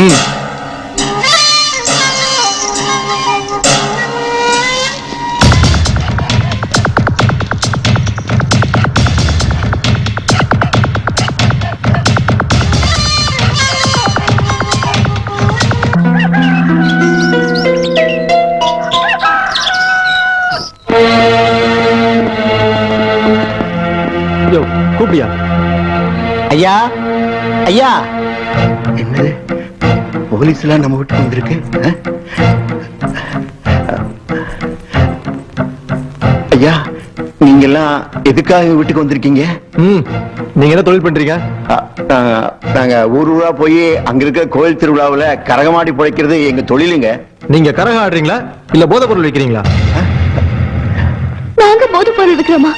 ம் யோ கூப்பிடியா ஐயா ஐயா என்னது போலீஸ் எல்லாம் நம்ம வீட்டுக்கு வந்திருக்கு. ஆ? ஐயா நீங்க எல்லாம் எதுக்காக வீட்டுக்கு வந்திருக்கீங்க? ம் நீங்க என்ன தொழில் பண்றீங்க? நாங்க- ஊர் ஊரா போய் அங்க இருக்க கோயில் திருவிழாவுல கரகமாடி பிழைக்கிறது எங்க தொழிலுங்க. நீங்க கரகம் ஆடுறீங்களா? இல்ல போதை பொருள் விற்கிறீங்களா நாங்க போது பொருள் விக்கிறோமா?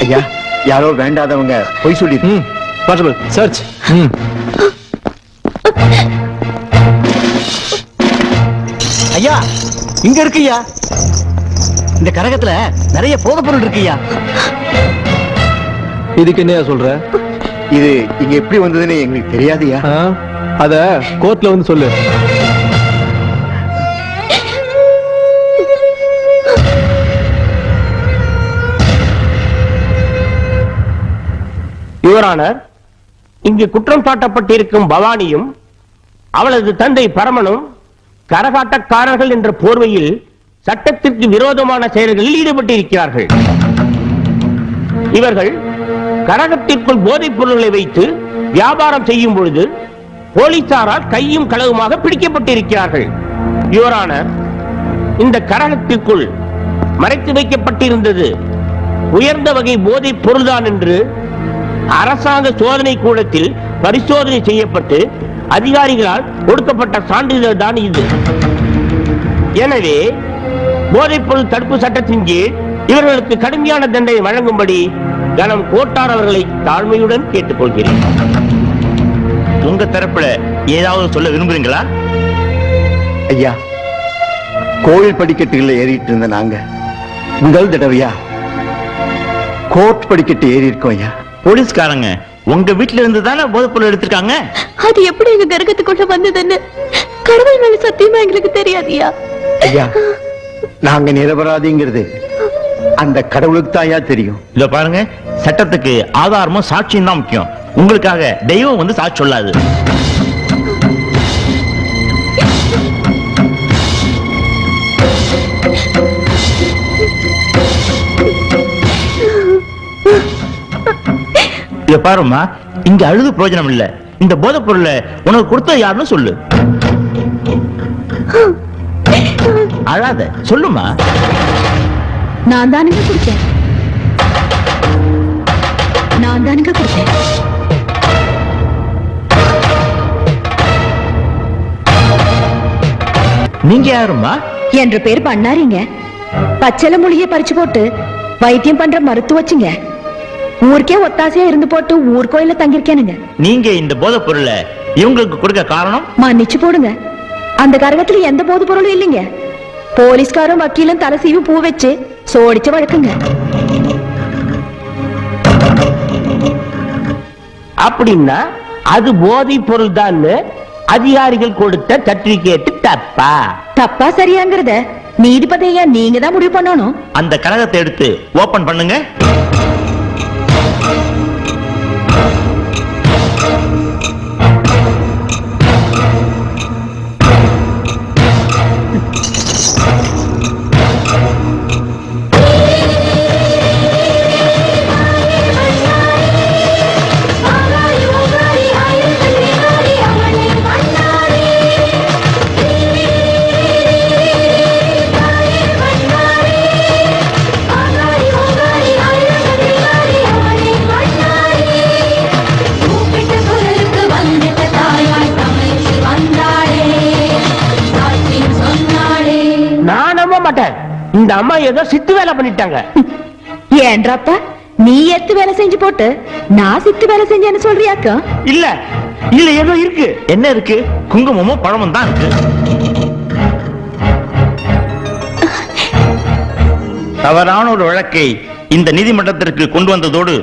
ஐயா யாரோ வேண்டாதவங்க பொய் சொல்லி ம் கான்ஸ்டபிள் சர்ச். ம். ஐயா இங்க இருக்குய்யா இந்த கரகத்துல நிறைய போதைப் பொருள் இருக்குய்யா இதுக்கு என்னையா சொல்ற? இது இங்க எப்படி வந்ததுன்னு எங்களுக்கு தெரியாதுயா? அத கோர்ட்ல வந்து சொல்லு. யுவரானர் இங்கு குற்றம் சாட்டப்பட்டிருக்கும் பவானியும் அவளது தந்தை பரமனும் கரகாட்டக்காரர்கள் என்ற போர்வையில் சட்டத்திற்கு விரோதமான செயல்களில் ஈடுபட்டிருக்கிறார்கள். இவர்கள் கரகத்திற்குள் போதைப் பொருள்களை வைத்து வியாபாரம் செய்யும் பொழுது போலீசாரால் கையும் களவுமாக பிடிக்கப்பட்டிருக்கிறார்கள். யுவரான இந்த கரகத்திற்குள் மறைத்து வைக்கப்பட்டிருந்தது உயர்ந்த வகை போதைப் பொருள்தான் என்று அரசாங்க சோதனை கூடத்தில் பரிசோதனை செய்யப்பட்டு அதிகாரிகளால் கொடுக்கப்பட்ட சான்றிதழ் தான் இது. எனவே போதைப்பொருள் தடுப்பு சட்டத்தின் கீழ் இவர்களுக்கு கடுமையான தண்டனை வழங்கும்படி கனம் கோட்டார் அவர்களை தாழ்மையுடன் கேட்டுக்கொள்கிறேன். உங்க தரப்புல ஏதாவது சொல்ல விரும்புறீங்களா? ஐயா கோயில் படிக்கட்டுகளில் ஏறிட்டு இருந்த நாங்க முதல் தடவையா? கோர்ட் படிக்கட்டு ஏறி இருக்கோம் ஐயா. போலீஸ்காரங்க உங்க வீட்டுல இருந்து தானே போதைப் பொருள் எடுத்திருக்காங்க? அது எப்படி எங்க கரகத்துக்குள்ள வந்ததுன்னு? கடவுள் மேல சத்தியமா எங்களுக்கு தெரியாதியா? ஐயா நாங்க நிரபராதிங்கிறது அந்த கடவுளுக்கு தான் தெரியும். இத பாருங்க சட்டத்துக்கு ஆதாரமும் சாட்சியும் தான் முக்கியம். உங்களுக்காக தெய்வம் வந்து சாட்சி சொல்லாது. இத பாரும்மா இங்க அழுது பிரயோஜனம் இல்ல. இந்த போதைப் பொருளை உனக்கு கொடுத்த யாருன்னு சொல்லு. அழாத சொல்லுமா நான் தானுங்க கொடுத்தேன். நான் தானுங்க கொடுத்தேன். நீங்க யாரும்மா? என்ற பேர் பண்ணாரிங்க. பச்சளை மொழியை பறிச்சு போட்டு வைத்தியம் பண்ற மருத்துவ வச்சுங்க ஊருக்கே ஒத்தாசையா இருந்து போட்டு ஊர் கோயில தங்கியிருக்கேனுங்க. நீங்க இந்த போதைப் பொருளை இவங்களுக்கு கொடுக்க காரணம்? மன்னிச்சு போடுங்க. அந்த கரகத்துல எந்த போது பொருளும் இல்லைங்க. போலீஸ்காரும் வக்கீலும் தலை சீவி பூ வச்சு சோடிச்ச வழக்குங்க. அப்படின்னா அது போதைப் பொருள் தான் அதிகாரிகள் கொடுத்த சர்டிபிகேட் தப்பா? தப்பா சரியாங்கிறத நீதிபதியா நீங்க தான் முடிவு பண்ணணும். அந்த கழகத்தை எடுத்து ஓபன் பண்ணுங்க. நான் அம்மா ஏதோ சித்து வேலை பண்ணிட்டாங்க. ஏன்றாப்பா நீ எத்து வேலை செஞ்சு போட்டு நான் சித்து வேலை செஞ்சேன்னு சொல்றியாக்கா? இல்ல இல்ல ஏதோ இருக்கு. என்ன இருக்கு? குங்குமமும் பழமும் தான் இருக்கு. தவறான ஒரு வழக்கை இந்த நீதிமன்றத்திற்கு கொண்டு வந்ததோடு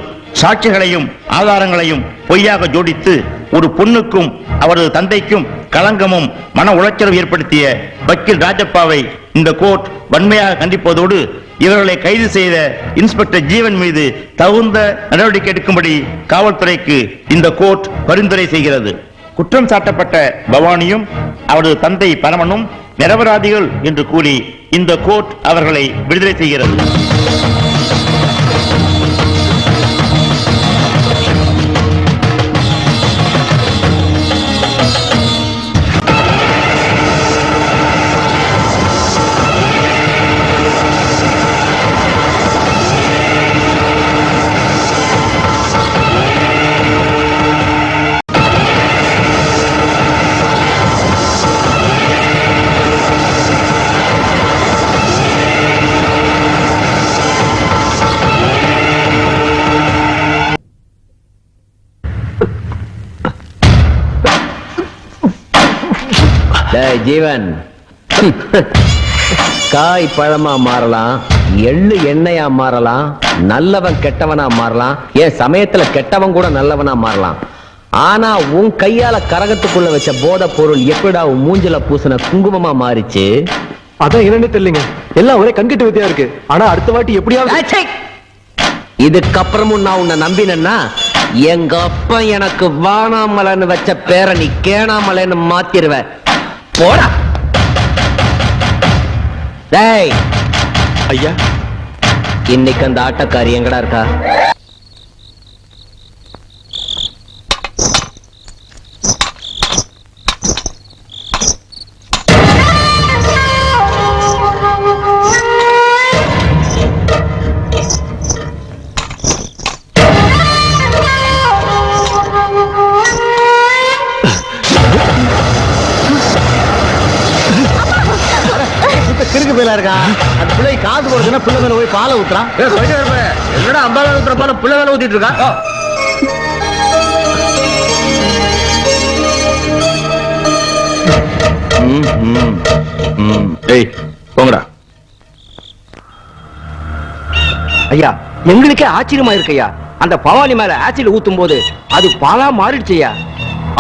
சாட்சிகளையும் ஆதாரங்களையும் பொய்யாக ஜோடித்து ஒரு பொண்ணுக்கும் அவரது தந்தைக்கும் களங்கமும் மன உளைச்சலும் ஏற்படுத்திய வக்கீல் ராஜப்பாவை இந்த கோர்ட் வன்மையாக கண்டிப்பதோடு இவர்களை கைது செய்த இன்ஸ்பெக்டர் ஜீவன் மீது தகுந்த நடவடிக்கை எடுக்கும்படி காவல்துறைக்கு இந்த கோர்ட் பரிந்துரை செய்கிறது. குற்றம் சாட்டப்பட்ட பவானியும் அவரது தந்தை பரமனும் நிரபராதிகள் என்று கூறி இந்த கோர்ட் அவர்களை விடுதலை செய்கிறது. ஜீவன். காய் பழமா மாறலாம் எள்ளு எண்ணெயா மாறலாம் நல்லவன் கெட்டவனா மாறலாம் ஏன் சமயத்துல கெட்டவன் கூட நல்லவனா மாறலாம். ஆனா உன் கையால கரகத்துக்குள்ள வச்ச போதை பொருள் எப்படிடா உன் மூஞ்சில பூசின குங்குமமா மாறிச்சு? அதான் என்னன்னு தெரியலங்க. எல்லாம் ஒரே கண்கட்டு வித்தியா இருக்கு. ஆனா அடுத்த வாட்டி எப்படியாவது! இதுக்கப்புறமும் நான் உன்னை நம்பினேன்னா எங்க அப்பா எனக்கு வானாமலைன்னு வச்ச பேரை நீ கேணாமலைன்னு மாத்திருவ. போடா. டேய். ஐயா. இன்னைக்கு அந்த ஆட்டக்காரி எங்கடா இருக்கா? கிறுக்கு பேலா இருக்கா? அந்த பிள்ளை காது போடுதுன்னா பிள்ளை மேல போய் பாலை ஊத்துறான் என்னடா அம்பாவை ஊத்துற பால புள்ள வேலை ஊத்திட்டு இருக்கா? ஏய் போங்கடா. ஐயா எங்களுக்கே ஆச்சரியமா இருக்குய்யா அந்த பவானி மேல ஆசிட் ஊத்தும் போது அது பாலா மாறிடுச்சுயா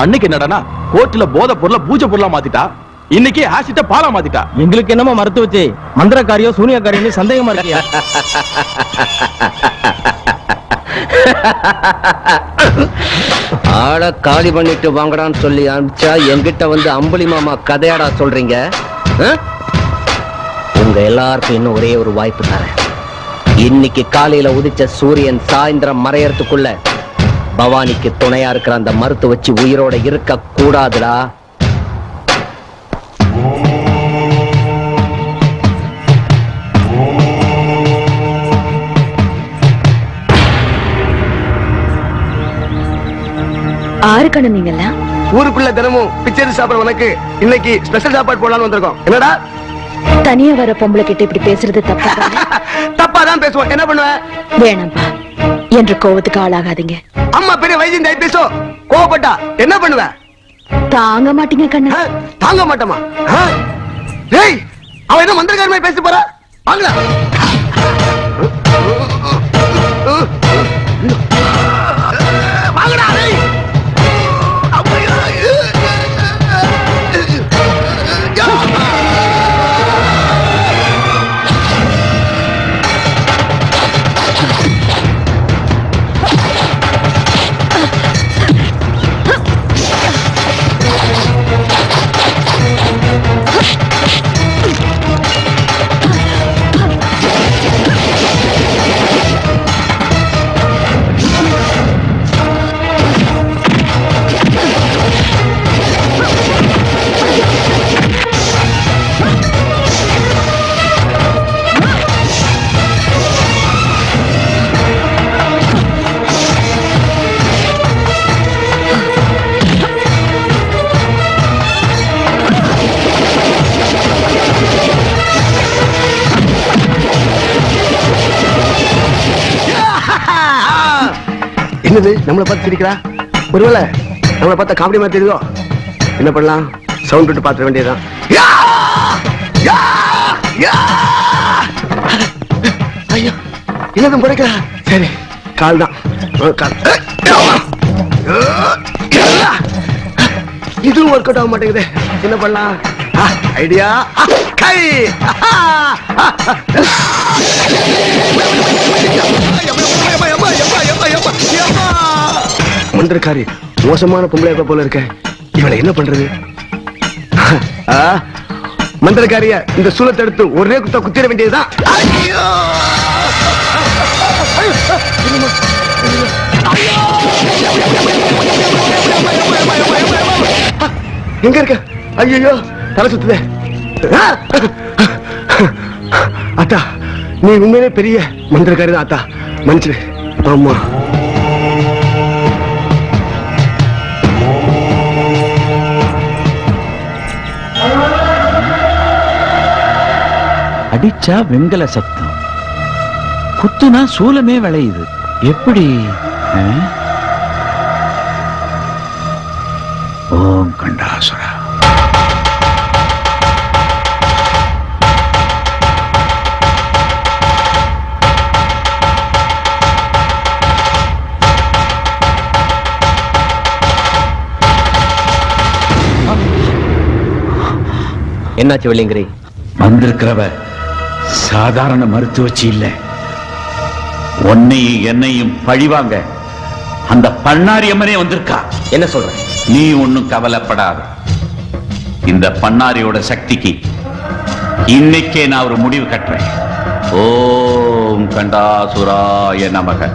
அன்னைக்கு என்னடானா கோர்ட்ல போதை பொருளை பூஜை பொருளா மாத்திட்டா. இன்னைக்கு ஆசிட்ட பாலா மாத்திட்டா. எங்களுக்கு என்னமோ மறத்து வச்சு. மந்திரக்காரியோ சூனியக்காரியோ சந்தேகமா இருக்கியா? ஆள காலி பண்ணிட்டு வாங்கடான்னு சொல்லி அனுப்பிச்சா என்கிட்ட வந்து அம்புலி மாமா கதையாடா சொல்றீங்க? உங்க எல்லாருக்கும் இன்னும் ஒரே ஒரு வாய்ப்பு தரேன். இன்னைக்கு காலையில உதிச்ச சூரியன் சாயந்தரம் மறையறதுக்குள்ள பவானிக்கு துணையா இருக்கிற அந்த மருத்து வச்சு உயிரோட இருக்க கூடாதுடா ஆறு கண்ணு நீங்கெல்லாம் ஊருக்குள்ள தினமும் பிச்சை சாப்பிடுற உனக்கு இன்னைக்கு ஸ்பெஷல் சாப்பாடு போடலாம்னு வந்திருக்கோம். என்னடா? தனியா வர பொம்பளை கிட்ட இப்படி பேசுறது தப்பா தப்பா தான் பேசுவோம். என்ன பண்ணுவ? வேணாம்பா என்ற கோவத்துக்கு ஆளாகாதீங்க. அம்மா பெரிய வைத்தியம் தாய் பேசும் கோவப்பட்டா என்ன பண்ணுவ? தாங்க மாட்டீங்க கண்ணு? தாங்க மாட்டோமா? டேய் அவன் என்ன மந்திரக்காரமே பேசி போறா? வாங்கடா. என்னது? நம்மளை பார்த்து சிரிக்கிறா? ஒருவேளை நம்மளை பார்த்தா காமெடி மாதிரி தெரியுதோ? என்ன பண்ணலாம்? சவுண்ட் விட்டு பார்த்துட வேண்டியதுதான். யா! யா! ஐயோ என்னதும் பிடிக்கிறா சரி கால் தான் கால். இதுவும் ஒர்க் அவுட் ஆக மாட்டேங்குது. என்ன பண்ணலாம்? ஐடியா கை. ஆஹா! மந்திரக்காரி மோசமான பொம்பளை போல இருக்க. இவளை என்ன பண்றது? மந்திரக்காரிய இந்த சூழத்தை எடுத்து ஒரே குத்த குத்திட வேண்டியதுதான். எங்க இருக்க? ஐயோ தலை சுத்துதே. அத்தா நீ உண்மையிலே பெரிய மந்திரக்காரி தான் அத்தா மன்னிச்சிரு ஆமா. அடிச்சா வெங்கல சத்தம். குத்துனா சூலமே விளையுது. எப்படி? ஓம் கண்டாசுரா. என்னாச்சு வெள்ளிங்கிரி வந்திருக்கிறவ சாதாரண மருத்துவச்சி இல்ல. உன்னையும் என்னையும் பழிவாங்க. அந்த பண்ணாரி அம்மனே வந்திருக்கா. என்ன சொல்ற? நீ ஒண்ணும் கவலைப்படாத. இந்த பண்ணாரியோட சக்திக்கு இன்னைக்கே நான் ஒரு முடிவு கட்டுறேன். ஓம் கண்டாசுராய நமக.